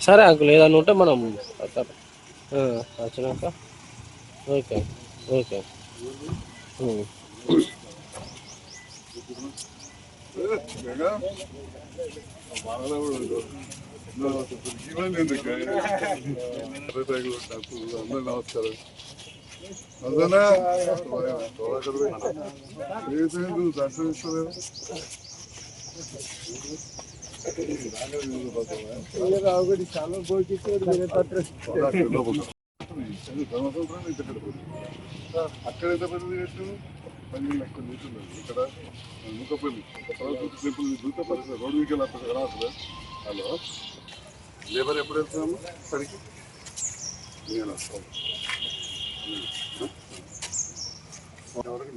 సరే అంకుల్ ఏదన్నా ఉంటే మనం వచ్చినాక. Okay okay. బాగా అందరూ నమస్కారం అదనా దర్శనిస్తలేదు అక్కడ ఎంత పెద్దది కట్టు పన్నెండు లక్షల మీటర్లు ఇక్కడ ముఖపల్లి టెంపుల్ చూస్తే పరిస్థితి రోడ్డు వీకెళ్ళి అక్కడ రాదు హలో లేబర్ ఎప్పుడు వెళ్తున్నాము ఇక్కడికి నేను వస్తాను. ఎవరికి?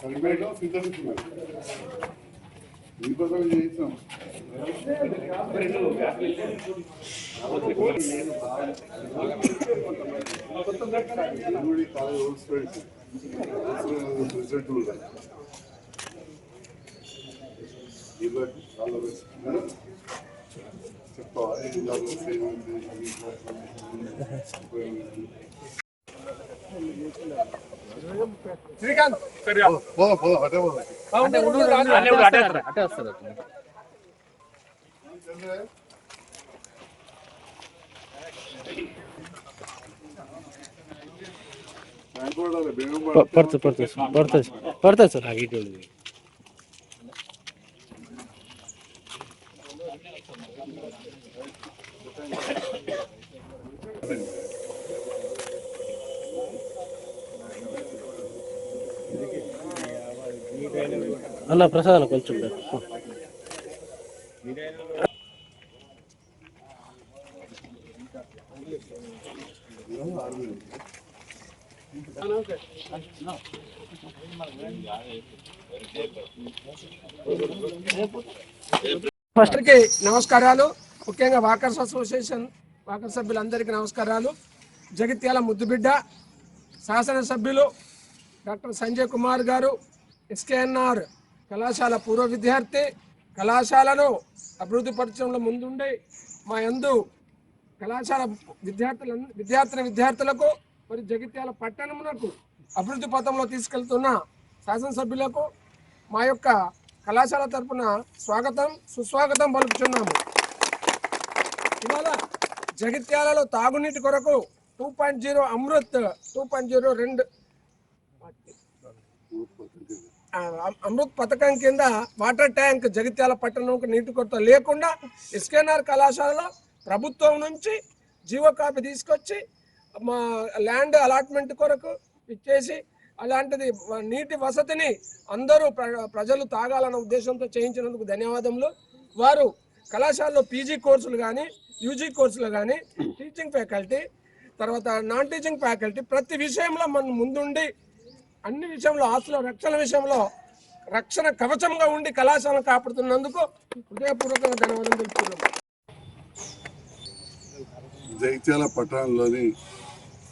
కలిపేయడం సిద్ధమిస్తున్నారు ఇంకోసం చేయిస్తాం ఎనిమిది కాలేజ్ పోదా అటే వస్తారు పడుతుంది పడుతుంది సార్ పడుతుంది సార్ పడుతుంది సార్ నాకు ఇటు ఉంది. అన్న ప్రసాద్ కొంచెం ఫస్ట్కి నమస్కారాలు. ముఖ్యంగా వాకర్స్ అసోసియేషన్ వాకర్ సభ్యులందరికీ నమస్కారాలు. జగిత్యాల ముద్దుబిడ్డ శాసనసభ్యులు డాక్టర్ సంజయ్ కుమార్ గారు ఎస్కేఎన్ఆర్ కళాశాల పూర్వ విద్యార్థి. కళాశాలను అభివృద్ధి పరచడంలో ముందుండి మా యందు కళాశాల విద్యార్థుల విద్యార్థుల విద్యార్థులకు మరి జగిత్యాల పట్టణమునకు అభివృద్ధి పథంలో తీసుకెళ్తున్న శాసనసభ్యులకు మా యొక్క కళాశాల తరపున స్వాగతం సుస్వాగతం పలుకుతున్నాము ఇవాళ జగిత్యాలలో తాగునీటి కొరకు two point zero Amrut two point zero రెండు. అమృత్ పథకం కింద వాటర్ ట్యాంక్ జగిత్యాల పట్టణంకు నీటి కొరత లేకుండా ఎస్కేఎన్ఆర్ కళాశాలలో ప్రభుత్వం నుంచి జీవో కాపీ తీసుకొచ్చి మా ల్యాండ్ అలాట్మెంట్ కొరకు ఇచ్చేసి అలాంటిది నీటి వసతిని అందరూ ప్ర- ప్రజలు తాగాలన్న ఉద్దేశంతో చేయించినందుకు ధన్యవాదములు. వారు కళాశాలలో పీజీ కోర్సులు కానీ యూజీ కోర్సులు కానీ టీచింగ్ ఫ్యాకల్టీ తర్వాత నాన్ టీచింగ్ ఫ్యాకల్టీ ప్రతి విషయంలో మనం ముందుండి అన్ని విషయంలో ఆస్తుల రక్షణ విషయంలో రక్షణ కవచంగా ఉండి కళాశాలను కాపాడుతున్నందుకు హృదయపూర్వకంగా ధన్యవాదం తెలుపుతున్నాం జైత్యాల పట్టణంలోని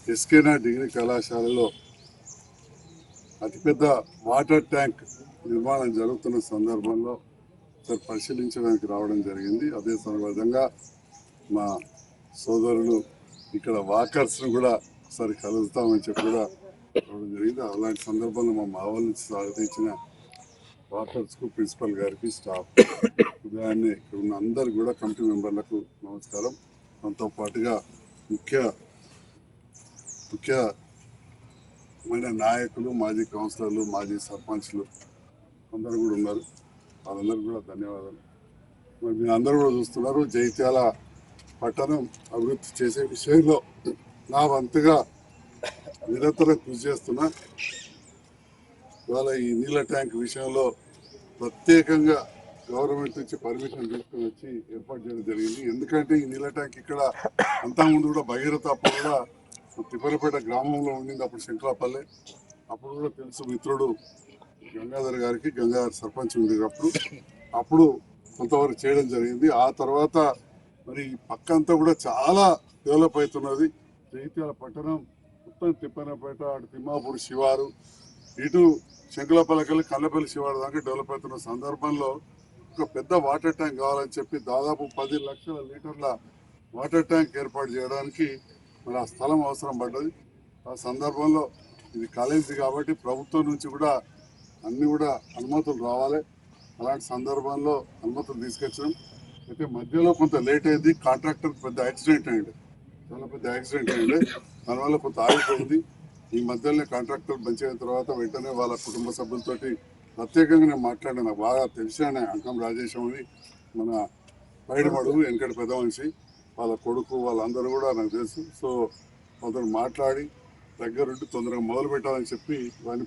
ఎస్కేనా డిగ్రీ కళాశాలలో అతిపెద్ద వాటర్ ట్యాంక్ నిర్మాణం జరుగుతున్న సందర్భంలో సార్ పరిశీలించడానికి రావడం జరిగింది. అదే విధంగా మా సోదరులు ఇక్కడ వాకర్స్ను కూడా ఒకసారి కలుగుతామని చెప్పి కూడా రావడం జరిగింది. అలాంటి సందర్భంలో మా మావల్ నుంచి స్వాగతించిన వాకర్స్కు ప్రిన్సిపల్ గారికి స్టాఫ్ ఉదయాన్నే ఇక్కడ ఉన్న అందరు కూడా కమిటీ మెంబర్లకు నమస్కారం. దాంతో పాటుగా ముఖ్య ముఖ్యమైన నాయకులు మాజీ కౌన్సిలర్లు మాజీ సర్పంచ్లు అందరూ కూడా ఉన్నారు. వాళ్ళందరూ కూడా ధన్యవాదాలు. మరి మీరు అందరూ కూడా చూస్తున్నారు జైత్యాల పట్టణం అభివృద్ధి చేసే విషయంలో నా వంతుగా నిరంతరం కృషి చేస్తున్నా. ఇవాళ ఈ నీళ్ళ ట్యాంక్ విషయంలో ప్రత్యేకంగా గవర్నమెంట్ నుంచి పర్మిషన్ తీసుకుని వచ్చి ఏర్పాటు చేయడం జరిగింది. ఎందుకంటే ఈ నీళ్ళ ట్యాంక్ ఇక్కడ అంతా ముందు కూడా భగీరథ అప్పుడు కూడా తిప్పరపేట గ్రామంలో ఉండింది అప్పుడు శంకరాపల్లె. అప్పుడు కూడా తెలుసు మిత్రుడు గంగాధర్ గారికి గంగాధర్ సర్పంచ్ ఉంది అప్పుడు అప్పుడు కొంతవరకు చేయడం జరిగింది. ఆ తర్వాత మరి ఈ పక్క అంతా కూడా చాలా డెవలప్ అవుతున్నది. జగిత్యాల పట్టణం మొత్తం తిప్పనపేట అటు తిమ్మాపూర్ శివారు ఇటు శంకులపల్లకల్లి కల్లపల్లి శివారు దాకా డెవలప్ అవుతున్న సందర్భంలో ఒక పెద్ద వాటర్ ట్యాంక్ కావాలని చెప్పి దాదాపు పది లక్షల లీటర్ల వాటర్ ట్యాంక్ ఏర్పాటు చేయడానికి మరి ఆ స్థలం అవసరం పడ్డది. ఆ సందర్భంలో ఇది కాలేజీ కాబట్టి ప్రభుత్వం నుంచి కూడా అన్నీ కూడా అనుమతులు రావాలి. అలాంటి సందర్భంలో అనుమతులు తీసుకొచ్చాం అయితే మధ్యలో కొంత లేట్ అయింది కాంట్రాక్టర్ పెద్ద యాక్సిడెంట్ అయ్యింది చాలా పెద్ద యాక్సిడెంట్ అయ్యింది దానివల్ల కొంత ఆగిపోయింది. ఈ మధ్యలోనే కాంట్రాక్టర్ మంచి అయిన తర్వాత వెంటనే వాళ్ళ కుటుంబ సభ్యులతోటి ప్రత్యేకంగా నేను మాట్లాడాను. నాకు బాగా తెలిసిన అంకం రాజేశం అని మన పైడిమడుగు వెంకట పెద్ద మనిషి వాళ్ళ కొడుకు వాళ్ళందరూ కూడా నాకు తెలుసు. సో అతను మాట్లాడి దగ్గరుండి తొందరగా మొదలు పెట్టాలని చెప్పి వాడిని